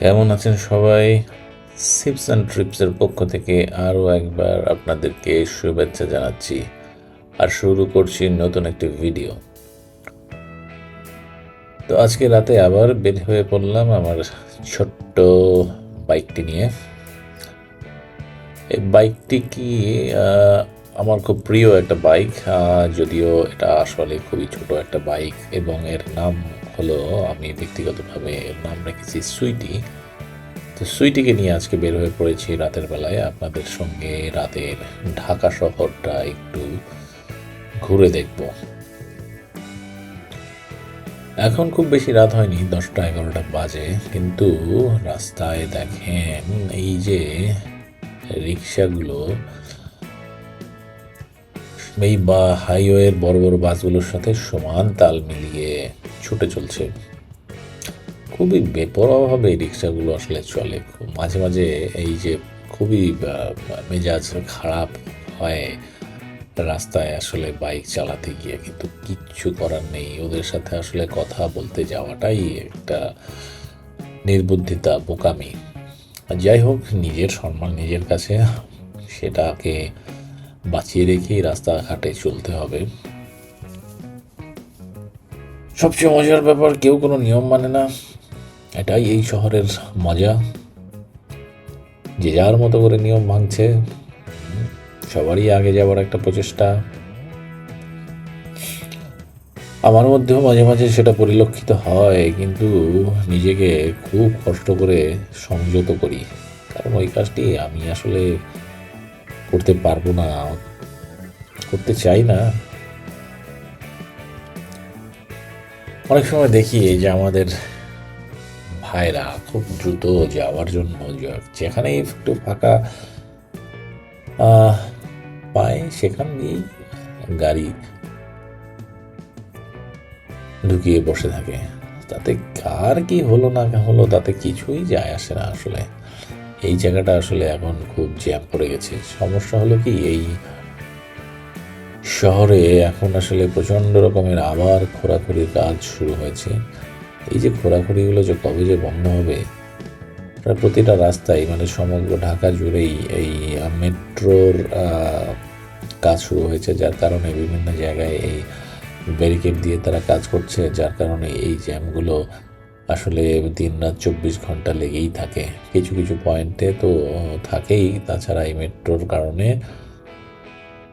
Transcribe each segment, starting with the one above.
কেমন আছেন সবাই? সিপস অ্যান্ড ট্রিপসের পক্ষ থেকে আরও একবার আপনাদেরকে শুভেচ্ছা জানাচ্ছি। আর শুরু করছি নতুন একটি ভিডিও। তো আজকে রাতে আবার বের হয়ে পড়লাম আমার ছোট্ট বাইকটি নিয়ে। এই বাইকটি কি আমার খুব প্রিয় একটা বাইক যদিও এটা আসলে খুবই ছোট একটা বাইক এবং এর নাম হলো, আমি ব্যক্তিগতভাবে নাম রেখেছি সুইটি। তো সুইটিকে নিয়ে আজকে বের হয়ে পড়েছি রাতের বেলায়। আপনাদের সঙ্গে রাতের ঢাকা শহরটা একটু ঘুরে দেখব। এখন খুব বেশি রাত হয়নি, দশটা এগারোটা বাজে। কিন্তু রাস্তায় দেখেন এই যে রিক্সাগুলো, এই বা হাইওয়ের বড় বড় বাসগুলোর সাথে সমান তাল মিলিয়ে ছুটে চলছে। খুবই বেপরোয়াভাবে রিক্সাগুলো আসলে চলে। মাঝে মাঝে এই যে খুবই মেজাজ খারাপ হয়, রাস্তায় আসলে বাইক চালাতে গিয়ে। কিন্তু কিচ্ছু করার নেই। ওদের সাথে আসলে কথা বলতে যাওয়াটাই একটা নির্বুদ্ধিতা, বোকামি। যাই হোক, নিজের সম্মান নিজের কাছে, সেটাকে বাঁচিয়ে রেখেই রাস্তাঘাটে চলতে হবে। সবচেয়ে মজার ব্যাপার, কেউ কোনো নিয়ম মানে না। এটাই এই শহরের মজা। যে যার মতো করে নিয়ম ভাঙছে সবারই আগে যাওয়ার একটা প্রচেষ্টা। আমার মধ্যেও মাঝে মাঝে সেটা পরিলক্ষিত হয়, কিন্তু নিজেকে খুব কষ্ট করে সংযত করি। কারণ ওই কাজটি আমি আসলে করতে পারব না, করতে চাই না। অনেক সময় দেখি যে আমাদের ভাইরা খুব দ্রুত যাওয়ার জন্য যে- যেখানেই একটু ফাঁকা পায়, সেখান দিয়েই গাড়ি ঢুকিয়ে বসে থাকে। তাতে কার কি হলো না হলো, তাতে কিছুই যায় আসে না আসলে। এই জায়গাটা আসলে এখন খুব জ্যাম পড়ে গেছে। সমস্যা হলো কি, এই শহরে এখন আসলে প্রচণ্ড রকমের আবার খোরাখুরির কাজ শুরু হয়েছে। এই যে খোরাখুরিগুলো যে কবে যে বন্ধ হবে, প্রায় প্রতিটা রাস্তায় মানে সমগ্র ঢাকা জুড়েই এই মেট্রোর কাজ শুরু হয়েছে, যার কারণে বিভিন্ন জায়গায় এই ব্যারিকেড দিয়ে তারা কাজ করছে, যার কারণে এই জ্যামগুলো আসলে দিন রাত চব্বিশ ঘণ্টা লেগেই থাকে। কিছু কিছু পয়েন্টে তো থাকেই। তাছাড়া এই মেট্রোর কারণে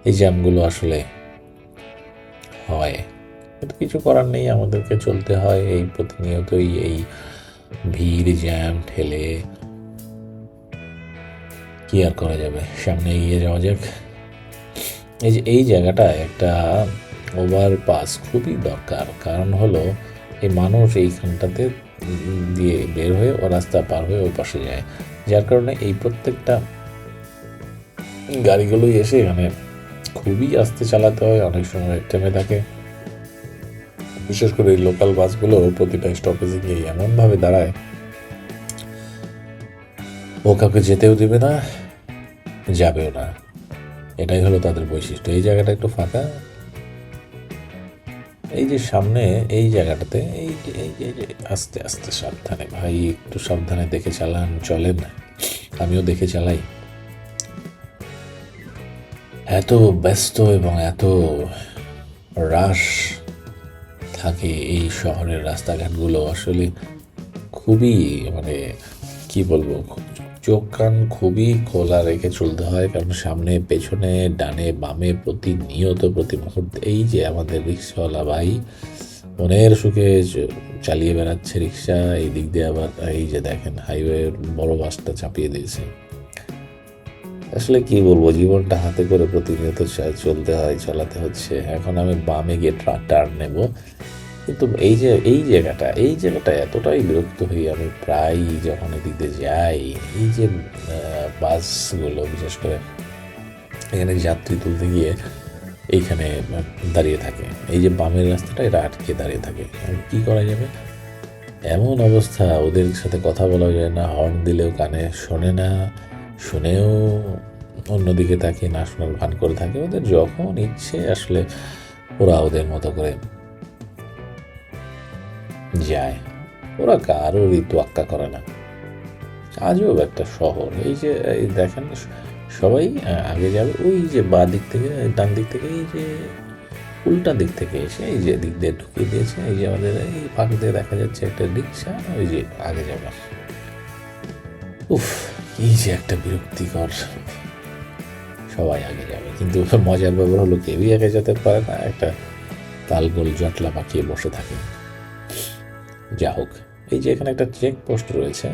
এই জ্যামগুলো আসলে হয়। কিন্তু কিছু করার নেই, আমাদেরকে চলতে হয়। এই প্রতিনিয়তই এই ভিড় জ্যাম ঠেলে কি আর করা যাবে? সামনে এগিয়ে যাওয়া যাক। এই যে, এই জায়গাটা একটা ওভারপাস খুবই দরকার। কারণ হলো, এই মানুষ এইখানটাতে দিয়ে বের হয়ে ও রাস্তা পার হয়ে ওই পাশে যায়। যার কারণে এই প্রত্যেকটা গাড়িগুলোই এসে এখানে খুবই আস্তে চালাতে হয়, অনেক সময় থেমে থাকে। বিশেষ করে এই লোকাল বাসগুলো প্রতিটা স্টপেজে গিয়ে এমনভাবে দাঁড়ায়। ও কাউকে যেতেও দেবে না, যাবেও না। এটাই হলো তাদের বৈশিষ্ট্য। এই জায়গাটা একটু ফাঁকা। এই যে সামনে, এই জায়গাটাতে এই যে এই যে, আস্তে আস্তে সাবধানে। ভাই, একটু সাবধানে দেখে চালান, চলেন। আমিও দেখে চালাই। এত ব্যস্ত এবং এত রাশ থাকে এই শহরের রাস্তাঘাটগুলো আসলে খুবই মানে কি বলব, চোখ কান খুবই খোলা রেখে চলতে হয়। কারণ সামনে, পেছনে, ডানে, বামে প্রতিনিয়ত, প্রতি মুহূর্তে এই যে আমাদের রিক্সাওয়ালা ভাই মনের সুখে চালিয়ে বেড়াচ্ছে রিক্সা এই দিক দিয়ে আবার এই যে দেখেন হাইওয়ে বড় বাসটা চাপিয়ে দিয়েছে। আসলে কি বলব, জীবনটা হাতে করে প্রতিনিয়ত চলতে হয়, চালাতে হচ্ছে। এখন আমি বামে গিয়ে টার্ন নেব। কিন্তু এই যে, এই জায়গাটা এই জায়গাটা এতটাই বিরক্ত হই আমি প্রায় যখন এদিক দিয়ে যাই, এই যে বাসগুলো, বিশেষ করে এখানে যাত্রী তুলতে গিয়ে এইখানে দাঁড়িয়ে থাকে। এই যে বামের রাস্তাটা, এটা আটকে দাঁড়িয়ে থাকে। কি করা যাবে? এমন অবস্থা, ওদের সাথে কথা বলা যায় না হর্ন দিলেও কানে শোনে না। শুনেও অন্যদিকে তাকিয়ে না শোনার ভান করে থাকে। ওদের যখন ইচ্ছে আসলে ওরা ওদের মতো করে যায়। ওরা কারোরই তোয়াক্কা করে না। আজব একটা শহর। এই যে দেখেন, সবাই আগে যাবে, ওই যে বা দিক থেকে, ডান দিক থেকে, এই যে উল্টা দিক থেকে এসে এই যে দিক দিয়ে ঢুকিয়ে দিয়েছে। এই যে আমাদের, এই ফাঁক দিয়ে দেখা যাচ্ছে একটা রিক্সা, ওই যে আগে যাবে। উফ। এই যে একটা বিরক্তিকর সবাই আগে যাবে, কিন্তু মজার ব্যাপার হলো কেউই আগে যেতে পারে না, একটা তালগোল জটলা পাকিয়ে বসে থাকে। যা হোক, এই যে এখানে একটা চেক পোস্ট রয়েছে,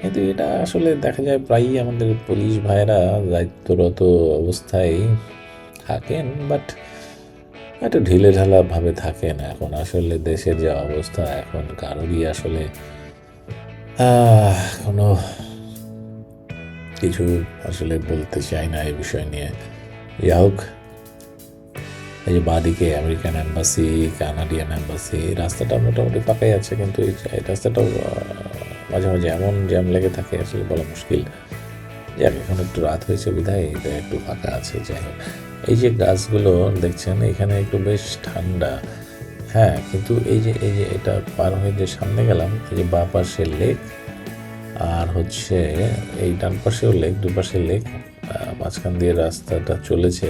কিন্তু এটা আসলে দেখা যায় প্রায়ই আমাদের পুলিশ ভাইয়েরা দায়িত্বরত অবস্থায় থাকেন বাট একটু ঢিলে ঢালা ভাবে থাকেন এখন আসলে দেশের যে অবস্থা, এখন কারোরই আসলে কোনো কিছু আসলে বলতে চাই না এই বিষয় নিয়ে। যা হোক, এই যে বাদিকে আমেরিকান অ্যাম্বাসি কানাডিয়ান অ্যাম্বাসি রাস্তাটা মোটামুটি পাকাই আছে, কিন্তু এই রাস্তাটাও মাঝে মাঝে এমন জ্যাম লেগে থাকে, আসলে বলা মুশকিল। যাক, এখন একটু রাত হয়েছে বিধায় এটা একটু ফাঁকা আছে, যাই হোক। এই যে গাছগুলো দেখছেন, এখানে একটু বেশ ঠান্ডা। হ্যাঁ কিন্তু এই যে এই যে এটা পার হয়ে যে সামনে গেলাম, এই যে বাঁ পাশে লেক আর হচ্ছে এই ডান পাশেও লেক দুপাশে লেক মাঝখান দিয়ে রাস্তাটা চলেছে।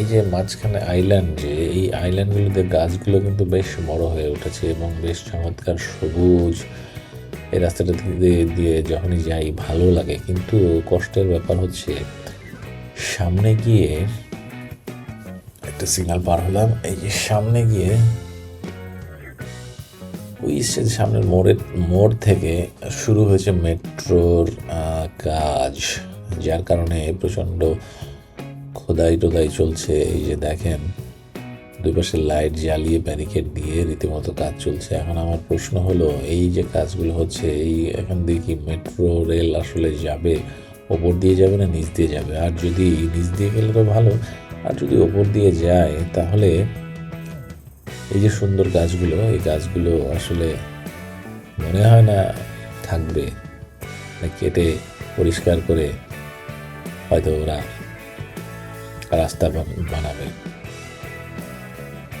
এই যে মাঝখানে আইল্যান্ড যে এই আইল্যান্ডগুলোতে গাছগুলো কিন্তু বেশ বড় হয়ে উঠেছে এবং বেশ চমৎকার সবুজ। এই রাস্তাটা দিয়ে দিয়ে যখনই যাই ভালো লাগে, কিন্তু কষ্টের ব্যাপার হচ্ছে সামনে গিয়ে একটা সিগনাল পার হলাম। এই যে সামনে গিয়ে ওই সামনের মোড়ের মোড় থেকে শুরু হয়েছে মেট্রোর কাজ, যার কারণে প্রচণ্ড খোদাই টোদাই চলছে। এই যে দেখেন, দুই পাশে লাইট জ্বালিয়ে ব্যারিকেড দিয়ে রীতিমতো কাজ চলছে। এখন আমার প্রশ্ন হলো, এই যে কাজগুলো হচ্ছে, এই এখান কি মেট্রো রেল আসলে যাবে? ওপর দিয়ে যাবে না নিচ দিয়ে যাবে? আর যদি নিচ দিয়ে গেলে তো ভালো, আর যদি ওপর দিয়ে যায়, তাহলে এই যে সুন্দর গাছগুলো, এই গাছগুলো আসলে মনে হয় না থাকবে কেটে পরিষ্কার করে হয়তো ওরা রাস্তা বানাবে।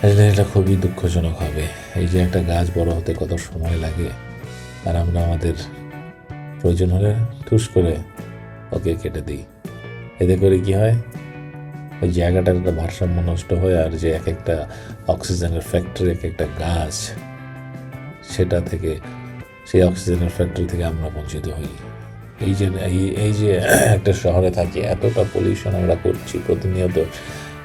আসলে এটা খুবই দুঃখজনক হবে। এই যে একটা গাছ বড় হতে কত সময় লাগে, আর আমরা আমাদের প্রয়োজন হলে ঠুস করে ওকে কেটে দিই। এতে করে কি হয়? ওই জায়গাটার একটা ভারসাম্য নষ্ট হয় আর যে এক একটা অক্সিজেনের ফ্যাক্টরি এক একটা গাছ, সেটা থেকে, সেই অক্সিজেনের ফ্যাক্টরি থেকে আমরা বঞ্চিত হই। এই যে এই যে একটা শহরে থাকি, এতটা পলিউশন আমরা করছি প্রতিনিয়ত।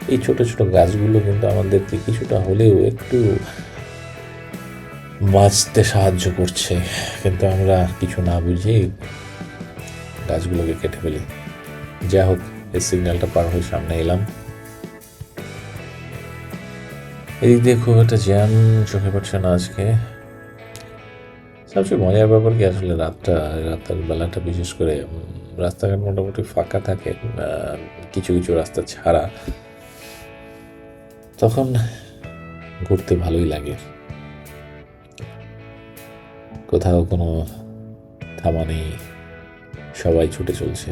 এই ছোট ছোট গাছগুলো কিন্তু আমাদেরকে কিছুটা হলেও একটু বাঁচতে সাহায্য করছে। কিন্তু আমরা কিছু না বুঝেই গাছগুলোকে কেটে ফেলি। যা হোক এই সিগন্যালটা পার হয়ে সামনে এলাম। এদিক দিয়ে খুব একটা জ্যাম চোখে পড়ছে না আজকে। সবচেয়ে মজার ব্যাপার কি, আসলে রাতটা, রাতের বেলাটা বিশেষ করে রাস্তাঘাট মোটামুটি ফাঁকা থাকে কিছু কিছু রাস্তা ছাড়া। তখন ঘুরতে ভালোই লাগে। কোথাও কোনো থামা নেই, সবাই ছুটে চলছে।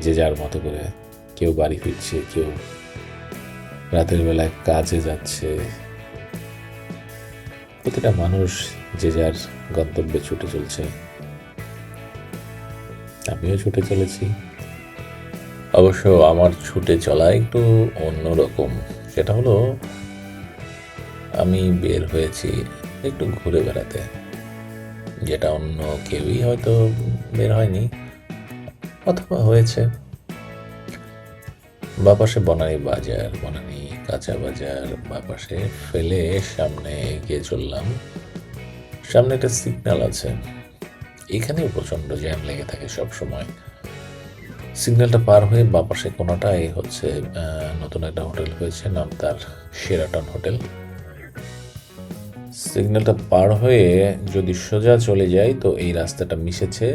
যে যার মতো করে কেউ বাড়ি ফিরছে, কেউ রাতের বেলায় কাজে যাচ্ছে। প্রতিটা মানুষ যে যার গন্তব্যে ছুটে চলছে। আমিও ছুটে চলেছি। অবশ্য আমার ছুটে চলা একটু অন্যরকম। সেটা হলো, আমি বের হয়েছি একটু ঘুরে বেড়াতে। যেটা অন্য কেউই হয়তো বের হয়নি। অথবা হয়েছে। বাপাশে বনানী বাজার, বনানী কাঁচা বাজার, বাপাশে ফেলে সামনে এগিয়ে চললাম। সামনে একটা সিগন্যাল আছে। এখানেও প্রচণ্ড জ্যাম লেগে থাকে সব সময় সিগন্যালটা পার হয়ে বাপাশে কোনোটাই হচ্ছে নতুন একটা হোটেল হয়েছে, নাম তার সেরাটন হোটেল। সিগন্যালটা পার হয়ে যদি সোজা চলে যাই, তো এই রাস্তাটা মিশেছে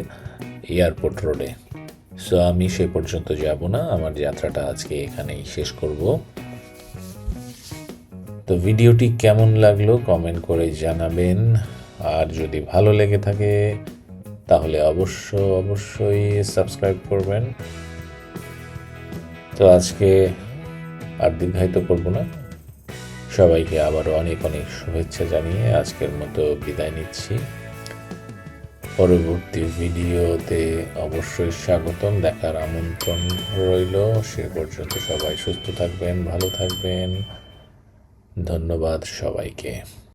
এয়ারপোর্ট রোডে। সো আমি সে পর্যন্ত যাব না। আমার যাত্রাটা আজকে এখানেই শেষ করব। তো ভিডিওটি কেমন লাগল কমেন্ট করে জানাবেন। আর যদি ভালো লেগে থাকে, তাহলে অবশ্য, অবশ্যই সাবস্ক্রাইব করবেন। তো আজকে আর দীর্ঘায়িত করব না। সবাইকে আবারও অনেক অনেক শুভেচ্ছা জানিয়ে আজকের মতো বিদায় নিচ্ছি। পরবর্তী ভিডিওতে অবশ্যই স্বাগতম, দেখার আমন্ত্রণ রইল। সে পর্যন্ত সবাই সুস্থ থাকবেন, ভালো থাকবেন। ধন্যবাদ সবাইকে।